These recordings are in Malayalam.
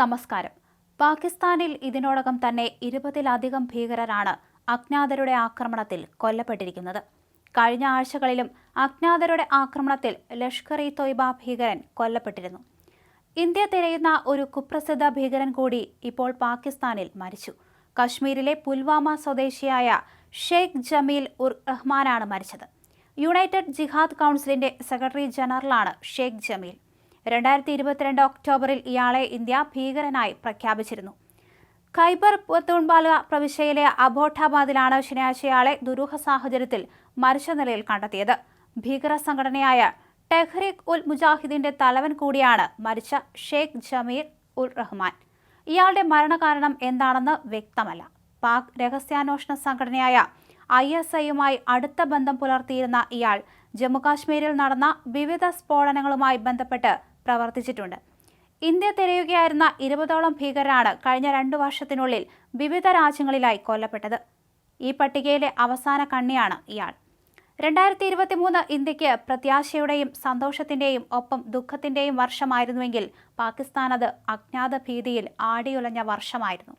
നമസ്കാരം. പാകിസ്ഥാനിൽ ഇതിനോടകം തന്നെ ഇരുപതിലധികം ഭീകരരാണ് അജ്ഞാതരുടെ ആക്രമണത്തിൽ കൊല്ലപ്പെട്ടിരിക്കുന്നത്. കഴിഞ്ഞ ആഴ്ചകളിലും അജ്ഞാതരുടെ ആക്രമണത്തിൽ ലഷ്കർ ഇ തൊയ്ബ ഭീകരൻ കൊല്ലപ്പെട്ടിരുന്നു. ഇന്ത്യ തിരയുന്ന ഒരു കുപ്രസിദ്ധ ഭീകരൻ കൂടി ഇപ്പോൾ പാകിസ്ഥാനിൽ മരിച്ചു. കശ്മീരിലെ പുൽവാമ സ്വദേശിയായ ഷെയ്ഖ് ജമീൽ ഉർ റഹ്മാനാണ് മരിച്ചത്. യുണൈറ്റഡ് ജിഹാദ് കൗൺസിലിന്റെ സെക്രട്ടറി ജനറലാണ് ഷെയ്ഖ് ജമീൽ. രണ്ടായിരത്തി ഇരുപത്തിരണ്ട് ഒക്ടോബറിൽ ഇയാളെ ഇന്ത്യ ഭീകരനായി പ്രഖ്യാപിച്ചിരുന്നു. ഖൈബർ പത്തൂൺബാല പ്രവിശ്യയിലെ അബോട്ടാബാദിലാണ് ശനിയാഴ്ച ഇയാളെ ദുരൂഹ സാഹചര്യത്തിൽ മരിച്ച നിലയിൽ കണ്ടെത്തിയത്. ഭീകര സംഘടനയായ ടെഹ്രീഖ് ഉൽ മുജാഹിദിന്റെ തലവൻ കൂടിയാണ് മരിച്ച ഷെയ്ഖ് ജമീർ ഉൽ റഹ്മാൻ. ഇയാളുടെ മരണകാരണം എന്താണെന്ന് വ്യക്തമല്ല. പാക് രഹസ്യാന്വേഷണ സംഘടനയായ ഐ എസ് ഐയുമായി അടുത്ത ബന്ധം പുലർത്തിയിരുന്ന ഇയാൾ ജമ്മുകാശ്മീരിൽ നടന്ന വിവിധ സ്ഫോടനങ്ങളുമായി ബന്ധപ്പെട്ട് പ്രവർത്തിച്ചിട്ടുണ്ട്. ഇന്ത്യ തിരയുകയായിരുന്ന ഇരുപതോളം ഭീകരരാണ് കഴിഞ്ഞ രണ്ടു വർഷത്തിനുള്ളിൽ വിവിധ രാജ്യങ്ങളിലായി കൊല്ലപ്പെട്ടത്. ഈ പട്ടികയിലെ അവസാന കണ്ണിയാണ് ഇയാൾ. രണ്ടായിരത്തി ഇരുപത്തി മൂന്ന് ഇന്ത്യയ്ക്ക് പ്രത്യാശയുടെയും സന്തോഷത്തിന്റെയും ഒപ്പം ദുഃഖത്തിന്റെയും വർഷമായിരുന്നുവെങ്കിൽ പാകിസ്ഥാൻ അത് അജ്ഞാത ഭീതിയിൽ ആടിയുലഞ്ഞ വർഷമായിരുന്നു.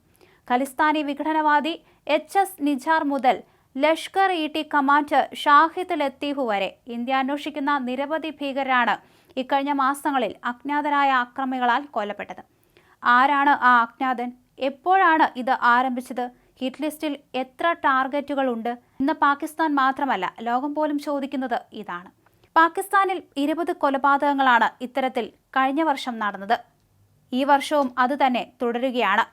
ഖലിസ്ഥാനി വിഘടനവാദി എച്ച് എസ് നിജാർ മുതൽ Lashkar e T commander Shahid Latif വരെ ഇന്ത്യ അന്വേഷിക്കുന്ന നിരവധി ഭീകരരാണ് ഇക്കഴിഞ്ഞ മാസങ്ങളിൽ അജ്ഞാതരായ ആക്രമികളാൽ കൊല്ലപ്പെട്ടത്. ആരാണ് ആ അജ്ഞാതൻ? എപ്പോഴാണ് ഇത് ആരംഭിച്ചത്? ഹിറ്റ് ലിസ്റ്റിൽ എത്ര ടാർഗറ്റുകൾ ഉണ്ട് ഇന്ന് പാകിസ്ഥാൻ മാത്രമല്ല ലോകം പോലും ചോദിക്കുന്നത് ഇതാണ്. പാകിസ്ഥാനിൽ ഇരുപത് കൊലപാതകങ്ങളാണ് ഇത്തരത്തിൽ കഴിഞ്ഞ വർഷം നടന്നത്. ഈ വർഷവും അതുതന്നെ തുടരുകയാണ്.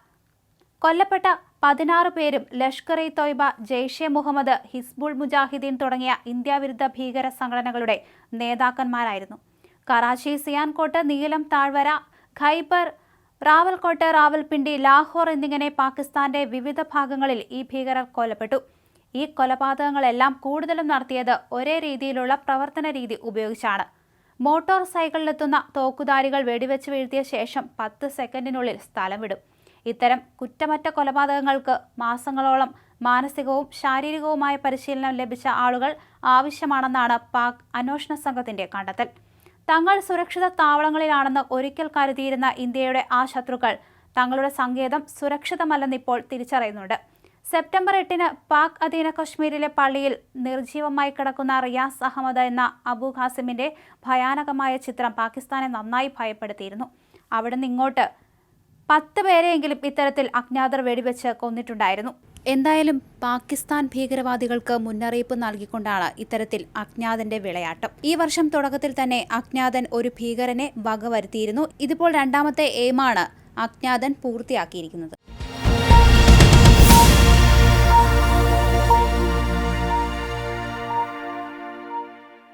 കൊല്ലപ്പെട്ട പതിനാറ് പേരും ലഷ്കർ ഇ തൊയ്ബ ജെയ്ഷെ മുഹമ്മദ് ഹിസ്ബുൾ മുജാഹിദ്ദീൻ തുടങ്ങിയ ഇന്ത്യാവിരുദ്ധ ഭീകര സംഘടനകളുടെ നേതാക്കന്മാരായിരുന്നു. കറാച്ചി സിയാൻകോട്ട് നീലം താഴ്വര ഖൈബർ റാവൽകോട്ട് റാവൽപിണ്ടി ലാഹോർ എന്നിങ്ങനെ പാകിസ്ഥാന്റെ വിവിധ ഭാഗങ്ങളിൽ ഈ ഭീകരർ കൊല്ലപ്പെട്ടു. ഈ കൊലപാതകങ്ങളെല്ലാം കൂടുതലും നടത്തിയത് ഒരേ രീതിയിലുള്ള പ്രവർത്തന രീതി ഉപയോഗിച്ചാണ്. മോട്ടോർ സൈക്കിളിലെത്തുന്ന തോക്കുധാരികൾ വെടിവെച്ച് വീഴ്ത്തിയ ശേഷം പത്ത് സെക്കൻഡിനുള്ളിൽ സ്ഥലം വിടും. ഇത്തരം കുറ്റമറ്റ കൊലപാതകങ്ങൾക്ക് മാസങ്ങളോളം മാനസികവും ശാരീരികവുമായ പരിശീലനം ലഭിച്ച ആളുകൾ ആവശ്യമാണെന്നാണ് പാക് അന്വേഷണ സംഘത്തിന്റെ കണ്ടെത്തൽ. തങ്ങൾ സുരക്ഷിത താവളങ്ങളിലാണെന്ന് ഒരിക്കൽ കരുതിയിരുന്ന ഇന്ത്യയുടെ ആ ശത്രുക്കൾ തങ്ങളുടെ സങ്കേതം സുരക്ഷിതമല്ലെന്ന് ഇപ്പോൾ തിരിച്ചറിയുന്നുണ്ട്. സെപ്റ്റംബർ എട്ടിന് പാക് അധീന കശ്മീരിലെ പള്ളിയിൽ നിർജീവമായി കിടക്കുന്ന റിയാസ് അഹമ്മദ് എന്ന അബു ഖാസിമിന്റെ ഭയാനകമായ ചിത്രം പാകിസ്ഥാനെ നന്നായി ഭയപ്പെടുത്തിയിരുന്നു. അവിടെ ഇങ്ങോട്ട് പത്ത് പേരെയെങ്കിലും ഇത്തരത്തിൽ അജ്ഞാതർ വെടിവെച്ച് കൊന്നിട്ടുണ്ടായിരുന്നു. എന്തായാലും പാകിസ്ഥാൻ ഭീകരവാദികൾക്ക് മുന്നറിയിപ്പ് നൽകിക്കൊണ്ടാണ് ഇത്തരത്തിൽ അജ്ഞാതന്റെ വിളയാട്ടം. ഈ വർഷം തുടക്കത്തിൽ തന്നെ അജ്ഞാതൻ ഒരു ഭീകരനെ വകവരുത്തിയിരുന്നു. ഇതിപ്പോൾ രണ്ടാമത്തെ എയിമാണ് അജ്ഞാതൻ പൂർത്തിയാക്കിയിരിക്കുന്നത്.